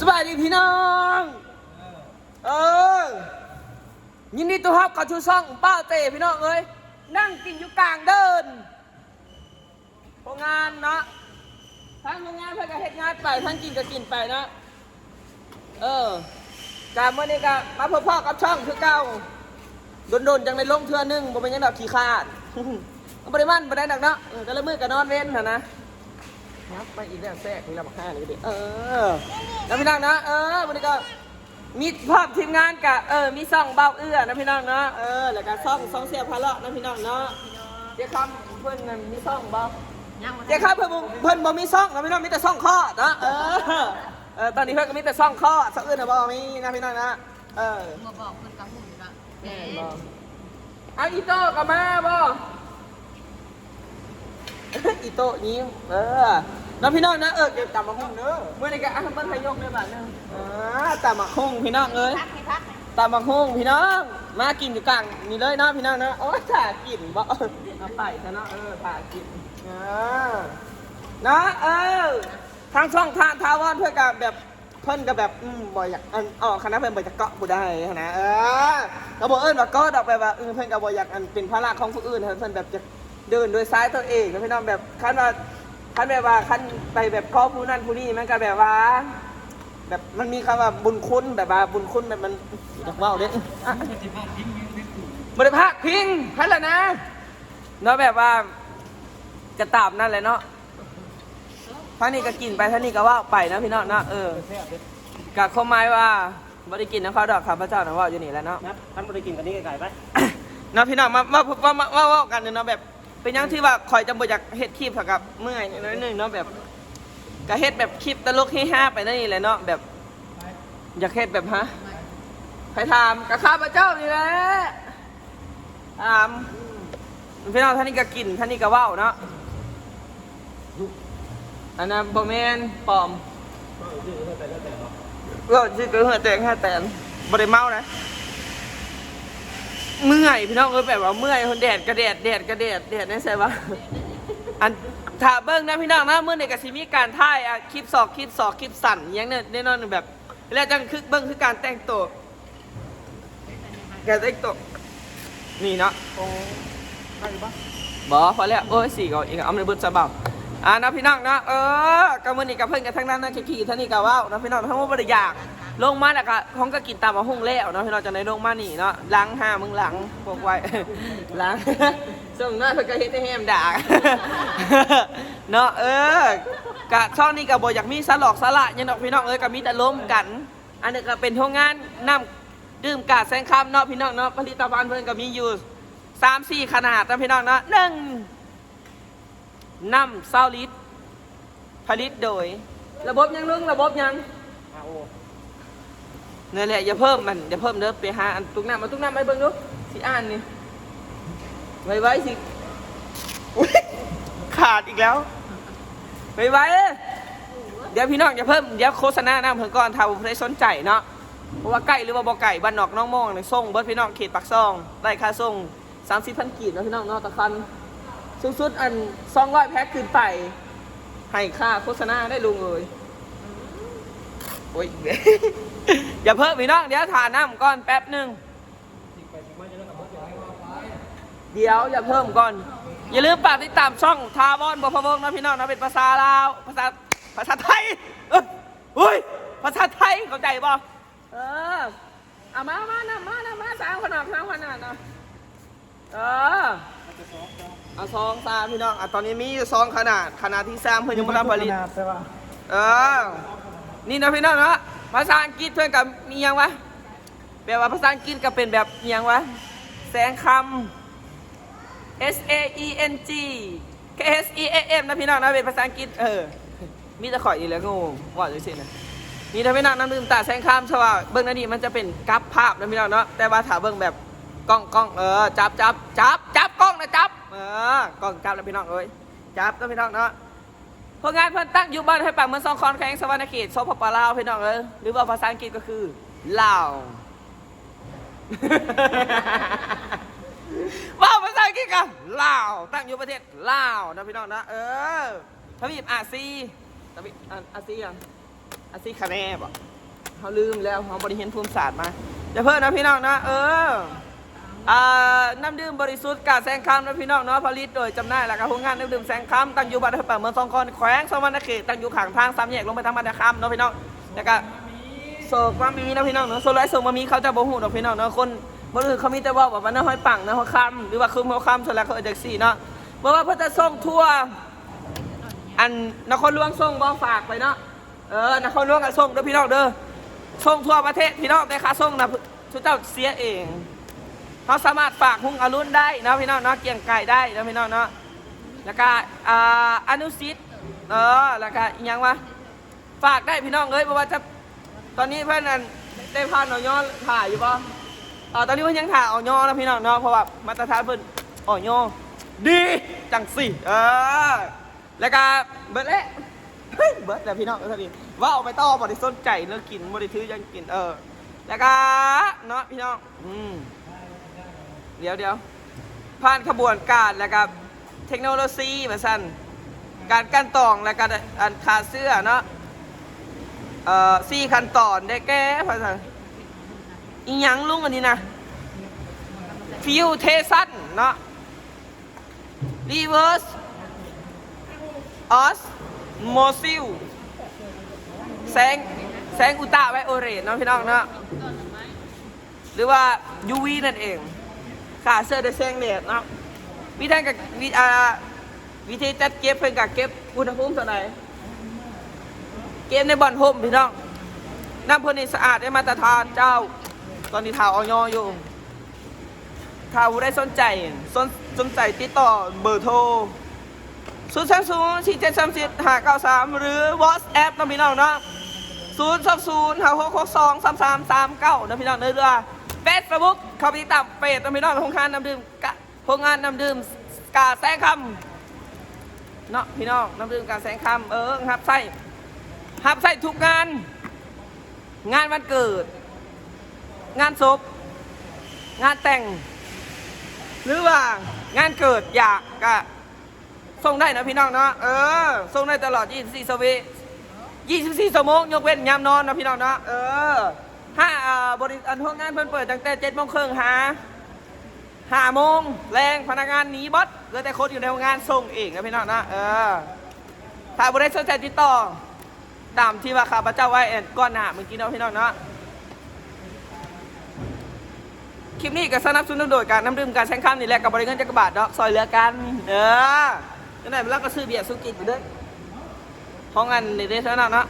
สบายดีพี่น้อง เออ ยินดีต้อนรับเข้าชูช่องป้าเต้พี่น้องเอ้ย นั่งกินอยู่กลางเดินโรงงานเนาะทั้งโรงงานเพื่อนก็เฮ็ดงานไปทั้งกินก็กินไปเนาะ เออการเมื่อนี้ก็มาพบพ่อกับช่องคือเก่าโดนๆจังในลงเทือนึงบ่เป็นยังดอกขี้ขาดบ่ได้มันบ่ได้ดอกเนาะเออแต่ละมือก็นอนเว้นหั่นนะ นับไปอีกแล้วแทรกนี่ละบักห้านี่ก็ดีเออแล้วพี่น้องนะ เออวันนี้ก็มีภาพทีมงานกับเออมีซ่องเบาเอื้อนะพี่น้องเนาะเออแล้วก็ซ่องซ่องเสียพาเลาะนะพี่น้องเนาะเดี๋ยวคำเพื่อนนั่นมีซ่องเบายังบ่เดี๋ยวครับเพื่อนบ่เพื่อนบ่มีซ่องนะพี่น้องมีแต่ซ่องข้อนะเออเออตอนนี้เพื่อนก็มีแต่ซ่องข้อซ่องอื่นนะบ่มีนะพี่น้องนะเออมาบอกเพิ่นกับหุ่นก็แม่แม่นบ่เอาอีโต้ก็มาบ่ อีโต้ยิ้มเออน้องพี่น้องนะเออเก็บตำมะฮุ่งเด้อเมื่อนี้ก็อะเบิ้ลพยกได้บ้านเด้ออ่าตำมะฮุ่งพี่น้องเอ้ยพักให้พักตำมะฮุ่งพี่น้อง มากินอยู่กลางนี่เลยเนาะพี่น้องนะโอ้ยถ่ากินบ่เอาไปซะเนาะเออถ่ากินเอ่านะเออทางช่องทางทาวอนเพื่อกับแบบเพิ่นก็แบบอืมบ่อยากอันออกคณะเพิ่นบ่อยากเกาะบ่ได้นะเออก็บ่เอิ้นว่าเกาะดอกแบบว่าเออเพิ่นก็บ่อยากอันเป็นภาระของผู้อื่นเพิ่นแบบจะ เดินโดยซ้ายตัวเองนะพี่น้องแบบคันว่าคันแบบว่าคันไปแบบเกาะผู้นั้นผู้นี้มันก็แบบว่า แบบมันมีคำว่าบุญคุณแบบว่าบุญคุณแบบมันอยากเว่าเด้อะบริภาคพิงพันละนะเนาะแบบว่าจะตามนั่นแหละเนาะท่านนี้ก็กินไปท่านนี้ก็ว่าไปนะพี่น้องเนาะเออกับข้อหมายว่าบริกินนะเขาดอกครับพระเจ้านะว่าอยู่นี่แหละเนาะ นะท่านบริกินกันนี้ไก่ไปเนาะพี่น้องมามามามามาว่ากันเนาะแบบ เป็นอยังที่ว่าคอยจะบ่อยากเฮ็ดคลิปเท่ากับเมื่อยนิดนึงเนาะแบบก็เฮ็ดแบบคลิปตลกให้ห้าไปนั่นนี่แหละเนาะแบบอยากเฮ็ดแบบฮะใครถามกับข้าพเจ้านี่แหละถามพี่น้องท่านนี้ก็กินท่านนี้ก็เว้าเนาะอันนั้นบ่แม่นปลอม ก็ชื่อก็เหือแตงห้าแตนบ่ได้เมานะ เมื่อยพี่น้องเอ้ยแบบว่าเมื่อยคนแดดกระแดดแดดกระแดดแดดนี่ใช่ปะอันถ้าเบิ้งนะพี่น้องนะเมื่อในกสิมีการถ่ายอะคลิปสอกคลิปสอกคลิปสั่นอหยังเนี่ยแน่นอนแบบ แล้วจังคือเบิ้งคือการแต่งตัวการแต่งตัวนี่เนาะโอ้ได้ปะบอพอแล้วโอ้ยสี่ก็อีกเอาในเบิดซะเบา อ่านะพี่น้องนะเออกับมือนี่กับเพื่อนกันทั้งนั้นนะขี่ท่านี่กับว่านะพี่น้องทั้งหมดบริยากลงมาแล้วก็ห้องก็กินตามมาห้องแล้วเนาะพี่น้องจะในลงมานี่เนาะล้างห้ามึงหลังบอกไว้ล้างส่งหน้าเพื่อนก็เฮ็ดให้แฮมด่าเนาะเออกะช่องนี้กับบอยากมีสลอกสละยังดอกพี่น้องเอ้ยกับมีแต่ล้มกัน อันนี้ก็เป็นโรงงานน้ำดื่มกาดแซงคำเนาะพี่น้องเนาะผลิตภัณฑ์เพื่อนก็มีอยู่สามสี่ขนาดนะพี่น้องเนาะหนึ่ง น้ำเศร้าลิตร ผลิตโดย ระบบยังลุงระบบยังอาโอนี่นแหละอย่าเพิ่มมันอย่าเพิ่มเด้อไปหาอันตุกน้ำมาตุกน้ำไปเบิ่งดูสิอ่านนี่ไว้ไว้สิอุ๊ยขาดอีกแล้วไว้ไว้เอ้ยเดี๋ยวพี่น้องอย่าเพิ่มเดี๋ยวโฆษณาหน้าเพิ่นก่อนถ้าผมได้สนใจเนาะเพราะว่าใกล้หรือว่าบ่ไก่บ้านนอกน้องมองในส่งเบิดพี่น้องเขตปากซองได้ค่าส่ง30พันกีบเนาะพี่น้องเนาะตะคัน สุดๆอัน200แพ็คขึ้นไป ให้ค่าโฆษณาได้ลุงเอ้ยโอ้ย อย่าเพิ่มพี่น้องเดี๋ยวทานน้ำก่อนแป๊บหนึ่งเดี๋ยวอย่าเพิ่มก่อน อย่าลืมฝากติดตามช่องทาวอนบพวงนะพี่น้องนะเป็นภาษาลาวภาษาภาษาไทยเอ้ยเฮ้ยภาษาไทยเข้าใจป่ะเออเอามามานะมานะมาสามขนาดสามขนาดนะ เออเอาซองสามพี่น้องอะตอนนี้มีอยู่ซองขนาดขนาดที่สามเพื่อนยังไม่ทำผลิตใช่ปะเออ นี่นะพี่น้องนะภาษาอังกฤษเพื่อนกับมียังวะแปลว่าภาษาอังกฤษก็เป็นแบบมียังวะแสงคำ S A E N G K S E A M นะพี่น้องนะเป็นภาษาอังกฤษเออมีแต่ข่อยอีกแล้วก็งงว่าจะเช่นนะนี่นะพี่น้องน้ำดื่มตาแสงคำใช่ป่ะเบื้องหนั้นนี่มันจะเป็นกราฟภาพนะพี่น้องเนาะแต่ว่าถ้าเบื้องแบบ กล้องกล้องเออจับจับจับจับกล้องนะจับเออกล้องจับแล้วพี่น้องเอ้ยจับนะพี่น้องเนาะผลงานเพิ่นตั้งอยู่บ้านให้ปากเมืองสองคอนแข้งสวรรณเขตโซพปลาวพี่น้องเอ้ยหรือว่าภาษาอังกฤษก็คือลาวว่าภาษาอังกฤษกันลาวตั้งอยู่ประเทศลาวนะพี่น้องนะเออทวีปอาซีทวีปอาอาซียังอาซีคาแนบอะเขาลืมแล้วเขาบริเห็นภูมิศาสตร์มาจะเพิ่นนะพี่น้องนะ เออ น้ำดื่มบริสุทธิ์กาแซงคำนะพี่น้องเนาะผลิตโดยจำหน่ายและการโรงงานน้ำดื่มแซงคำตั้งอยู่บ้านเปิดเมืองทองคอนแขวงสวรรณเขตตั้งอยู่ข้างทางสามแยกลงไปทางบ้านคำเนาะพี่น้องแล้วก็โศกมามีนะพี่น้องเนาะโซลไลท์ส่งมามีเขาจะบ่หูดอกพี่น้องเนาะคนบ่รู้เขามีแต่ว่าแบบว่าน้าห้อยปังน้าห้อยคำหรือว่าคือหัวคำโซลไลท์เขาเอาจากสี่เนาะเพราะว่าเพื่อจะส่งทั่วอันนครหลวงส่งบ่ฝากไปเนาะเออนครหลวงก็ส่งเด้อพี่น้องเด้อส่งทั่วประเทศพี่น้องแต่ค่าส่งนะทุกเจ้าเสียเอง เขาสามารถฝากหุงอรุณได้นะพี่น้องเนาะเกี่ยงไก่ได้นะพี่น้องเนาะแล้วก็อ่าอนุสิทธ์เออแล้วก็อีกอย่างวะฝากได้พี่น้องเอ้ยเพราะว่าจะตอนนี้เพื่อนนั่นได้พานเอาย่อถ่ายอยู่ปะเออตอนนี้เพื่อนยังถ่ายเอาย่อนะพี่น้องเนาะเพราะว่ามาตรฐานเพื่อนอ่อย่อดีจังสิเออแล้วก็เบิร์ดเละเฮ้ยเบิร์ดแต่พี่น้องเออดีว่าเอาไปต่อบริสนใจเนื้อกินบริถือยังกินเออแล้วก็เนาะพี่น้องอืม เดี๋ยวเดี๋ยวผ่านขบวนการแล้วก็เทคโนโลยีมาสั่นการกั้นตองแล้วก็อันขาเสื้อเนาะเอ่อสี่ขั้นตอนได้แก้ภาษาอีหยังลุงอันนี้นะฟิวเทสันเนาะรีเวิร์สออสโมซิลแสงแสงอุตราไวโอเรตเนาะพี่น้องเนาะหรือว่า UV นั่นเอง ขาเสื้อด้แสงแดดเนาะวิธีกับวิอ่าวิธีจัดเก็บเพิ่นกับเก็บอุณหภูมิเท่าไหร่เกมในบ่อนโฮมพี่น้องน้ำเพื่นนี่สะอาดได้มาตรฐานเจ้า ตอนนี้ข่าวออยอยู่ข่าวผู้ได้สนใจสนสนใจติดต่อเบอร์โทรศูนย์สามศูนย์สี่เจ็ดสามสิบห้าเก้าสามหรือ WhatsApp นะพี่น้องเนาะศูนย์สองศูนย์ห้าหกหกสองสามสามสามเก้านะพี่น้องเนื้อเรือ เฟซบุ๊กเข้าไปติดตามเฟซนะพี่น้องโรงงานน้ำดื่มกะโรงงานน้ำดื่มกาแซงคำเนาะพี่น้องน้ำดื่มกาแซงคำเออครับใส่หับใส่ทุกงาน งานวันเกิด งานศพ งานแต่ง หรือว่างานเกิดอยากก็ส่งได้นะพี่น้องเนาะเออส่งได้ตลอด 24สวี24ชั่วโมงยกเว้นยามนอนนะพี่น้องเนาะเออ ถ้าอ่าบริษัทห้องงานเพิ่นเปิดตั้งแต่7โมงครึ่งหาห้าโมงแรงพนักงานหนีบอสเหลือแต่คนอยู่ในโรงงานส่งเองนะพี่น้องนะเออถ้าบริษัทสนใจติดต่อตามที่ว่าข้าพเจ้าไว้แอนก้อนหน้าเมื่อกี้เนาะพี่น้องเนาะคลิปนี้ก็สนับสนุนโดยการน้ำดื่มการแซงข้ามนี่แหละกับบริเงินจักรบาทเนาะซอยเหลือกัน เออจังไหนเวลาก็ซื้อเบียร์สุกินอยู่เด้วยห้องอันนี่ได้เท่านั้นเนาะ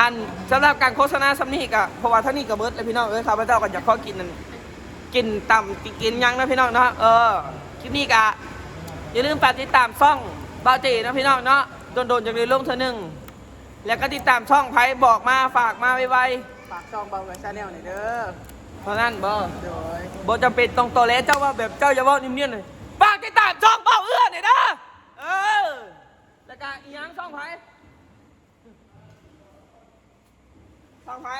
อันสำหรับการโฆษณาซัมนี่ก็เพราะว่าท่านี่กับเบิร์ดเลยพี่น้องเอ้ยข้าพเจ้าก็อยากขอกินนั่นกินต่ำกินยังนะพี่น้องเนาะเออคลิปนี้ก็อย่าลืมฝากติดตามช่องเบาเจนะพี่น้องเนาะโดนๆจากในลงเธอหนึ่งแล้วก็ติดตามช่องไพ่บอกมาฝากมาไวฝากช่องเบาไว้ชาแนลหน่อยเด้อๆเพราะนั้นบอโดยบอจำเป็นตรงตัวแล้วเจ้าว่าแบบเจ้าอย่าเว่านิ่มๆเลยฝากติดตามช่องเบาเอื้อหน่อยนะเออแล้วก็อีหยังช่องไพ่ ช่องไพ่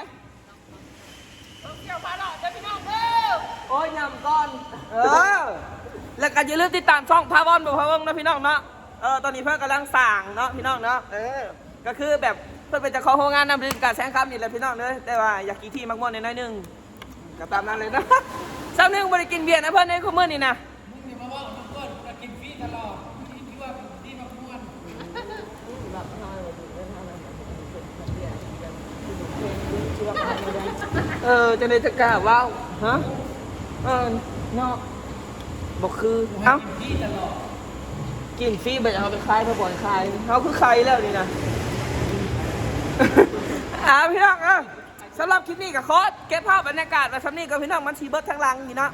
เกี่ยวมาหน่อยเจ้าพี่น้องเด้อโอ้ยยำก่อน เออ แล้วก็อย่าลืมติดตามช่องพาวอนบอกพาวอนนะพี่น้องเนาะ เออ ตอนนี้เพื่อนกำลังสั่งเนาะพี่น้องเนาะ เออ ก็คือแบบเพื่อนเป็นเจ้าของโรงงานนำดื่มการแซงคำนี่แหละพี่น้องเนอะแต่ว่าอยากกี่ที่มักม่วนในน้อยหนึงก็ตามนั้นเลยนะเจ้าหนึงบริกินเบียร์นะเพื่อนในคุมเมอร์นี่นะ เออจะในจะกล้าว้าวฮะเออเนาะบอกคือเอ้ากินฟรีไปเอาไปขายเขาบ่อยขายเขาคือใครแล้วนี่นะอ่าพี่น้องเออสำหรับคลิปนี้กับโค้ดเก็บภาพบรรยากาศมาทำนี่กับพี่น้องมันชีเบิร์ดทั้งลังนี่นะ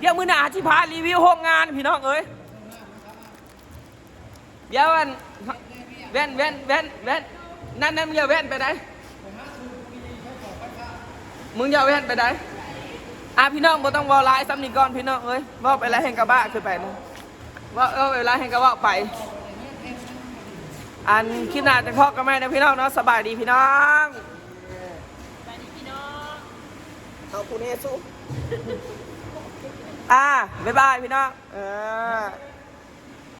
เดี๋ยวมือหนาที่พารีวิวห้องงานพี่น้องเอ้ยเดี๋ยววันแว่นแว่นแว่นแว่นนั่นนั่นมึงอย่าแว่นไปไหน มึงอย่าแว่นไปไหนอะพี่น้องบ่ต้องวอลไลน์ซ้ำนี่ก่อนพี่น้องเอ้ยว่าไปแล้วแห่งกระบะคือไปนะว่าเออเวลาแห่งกระบะไป อันคลิปหน้าจะพอกันไหมนะพี่น้องเนาะสบายดีพี่น้องไปนี่พี่น้องเขาคุณเอสุอ่าบ๊ายบายพี่น้องเออ